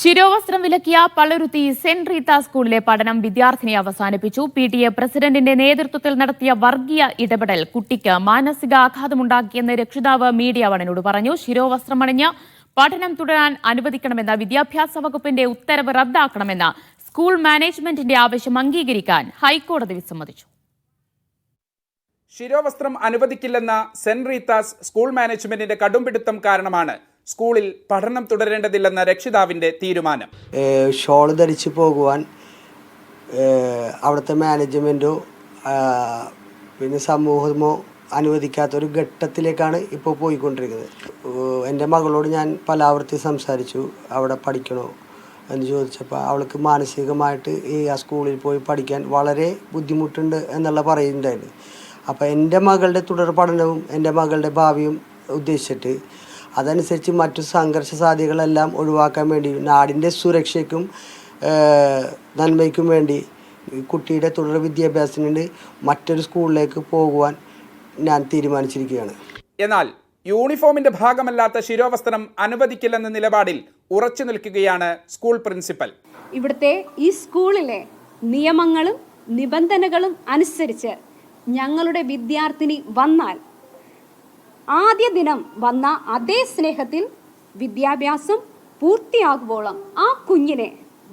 ശിരോവസ്ത്രം വിലക്കിയ Palluruthy saint Rita സ്കൂളിലെ പഠനം വിദ്യാർത്ഥിനി അവസാനിപ്പിച്ചു. പി ടി എ പ്രസിഡന്റിന്റെ നേതൃത്വത്തിൽ നടത്തിയ വർഗീയ ഇടപെടൽ കുട്ടിക്ക് മാനസികാഘാതമുണ്ടാക്കിയെന്ന് രക്ഷിതാവ് മീഡിയ വണിനോട് പറഞ്ഞു. ശിരോവസ്ത്രം അണിഞ്ഞ് പഠനം തുടരാൻ അനുവദിക്കണമെന്ന വിദ്യാഭ്യാസ വകുപ്പിന്റെ ഉത്തരവ് റദ്ദാക്കണമെന്ന സ്കൂൾ മാനേജ്മെന്റിന്റെ ആവശ്യം അംഗീകരിക്കാൻ ഹൈക്കോടതി വിസമ്മതിച്ചു. ശിരോവസ്ത്രം അനുവദിക്കില്ലെന്ന സെന്റ് റീത്താസ് സ്കൂൾ മാനേജ്മെന്റിന്റെ കടുംപിടുത്തം കാരണമാണ് സ്കൂളിൽ പഠനം തുടരേണ്ടതില്ലെന്ന രക്ഷിതാവിന്റെ തീരുമാനം. ഷോൾ ധരിച്ചു പോകുവാൻ അവിടുത്തെ മാനേജ്മെന്റോ പിന്നെ സമൂഹമോ അനുവദിക്കാത്ത ഒരു ഘട്ടത്തിലേക്കാണ് ഇപ്പോൾ പോയിക്കൊണ്ടിരിക്കുന്നത്. എന്റെ മകളോട് ഞാൻ പലാവർത്തി സംസാരിച്ചു അവിടെ പഠിക്കണോ? എന്ന് ചോദിച്ചപ്പോൾ അവൾക്ക് മാനസികമായിട്ട് ഈ ആ സ്കൂളിൽ പോയി പഠിക്കാൻ വളരെ ബുദ്ധിമുട്ടുണ്ട് എന്നുള്ള പറയുന്നുണ്ടായിരുന്നു. അപ്പോൾ എന്റെ മകളുടെ തുടർ പഠനവും എന്റെ മകളുടെ ഭാവിയും ഉദ്ദേശിച്ചിട്ട് അതനുസരിച്ച് മറ്റു സംഘർഷ സാധ്യതകളെല്ലാം ഒഴിവാക്കാൻ വേണ്ടി നാടിന്റെ സുരക്ഷയ്ക്കും നന്മയ്ക്കും വേണ്ടി കുട്ടിയുടെ തുടർ വിദ്യാഭ്യാസത്തിന് മറ്റൊരു സ്കൂളിലേക്ക് പോകുവാൻ ഞാൻ തീരുമാനിച്ചിരിക്കുകയാണ്. എന്നാൽ യൂണിഫോമിന്റെ ഭാഗമല്ലാത്ത ശിരോവസ്ത്രം അനുവദിക്കില്ലെന്ന നിലപാടിൽ ഉറച്ചു നിൽക്കുകയാണ് സ്കൂൾ പ്രിൻസിപ്പൽ. ഇവിടുത്തെ ഈ സ്കൂളിലെ നിയമങ്ങളും നിബന്ധനകളും അനുസരിച്ച് ഞങ്ങളുടെ വിദ്യാർത്ഥിനി വന്നാൽ ആദ്യ ദിനം വന്ന അതേ സ്നേഹത്തിൽ വിദ്യാഭ്യാസം പൂർത്തിയാകുമ്പോളം ആ കുഞ്ഞിനെ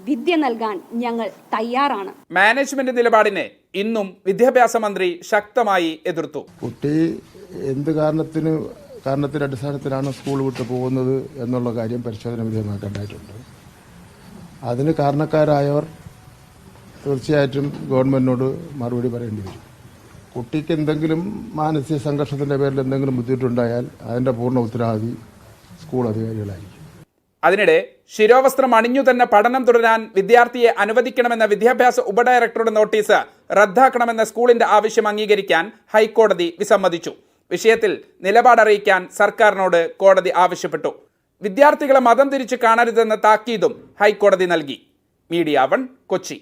വിദ്യ നൽകാൻ ഞങ്ങൾ തയ്യാറാണ്. മാനേജ്മെന്റ് നിലപാടിനെ ഇന്നും വിദ്യാഭ്യാസ മന്ത്രി ശക്തമായി എതിർത്തു. കുട്ടി എന്ത് കാരണത്തിന് കാരണത്തിന്റെ അടിസ്ഥാനത്തിലാണ് സ്കൂൾ വിട്ടു പോകുന്നത് എന്നുള്ള കാര്യം പരിശോധന വിധേയമാക്കേണ്ടതായിട്ടുണ്ട് അതിന് കാരണക്കാരായവർ തീർച്ചയായിട്ടും ഗവൺമെന്റിനോട് മറുപടി പറയേണ്ടി വരും. കുട്ടിക്ക് എന്തെങ്കിലും മാനസിക സംഘർഷത്തിന്റെ പേരിൽ എന്തെങ്കിലും ബുദ്ധിമുട്ടുണ്ടായാൽ അതിന്റെ പൂർണ ഉത്തരവാദി സ്കൂൾ അധികാരികളായിരിക്കും. അതിനിടെ ശിരോവസ്ത്രം അണിഞ്ഞു തന്നെ പഠനം തുടരാൻ വിദ്യാർത്ഥിയെ അനുവദിക്കണമെന്ന വിദ്യാഭ്യാസ ഉപഡയറക്ടറുടെ നോട്ടീസ് റദ്ദാക്കണമെന്ന സ്കൂളിന്റെ ആവശ്യം അംഗീകരിക്കാൻ ഹൈക്കോടതി വിസമ്മതിച്ചു. വിഷയത്തിൽ നിലപാടറിയിക്കാൻ സർക്കാരിനോട് കോടതി ആവശ്യപ്പെട്ടു. വിദ്യാർത്ഥികളെ മതം തിരിച്ചു കാണരുതെന്ന താക്കീതും ഹൈക്കോടതി നൽകി. Media One Kochi.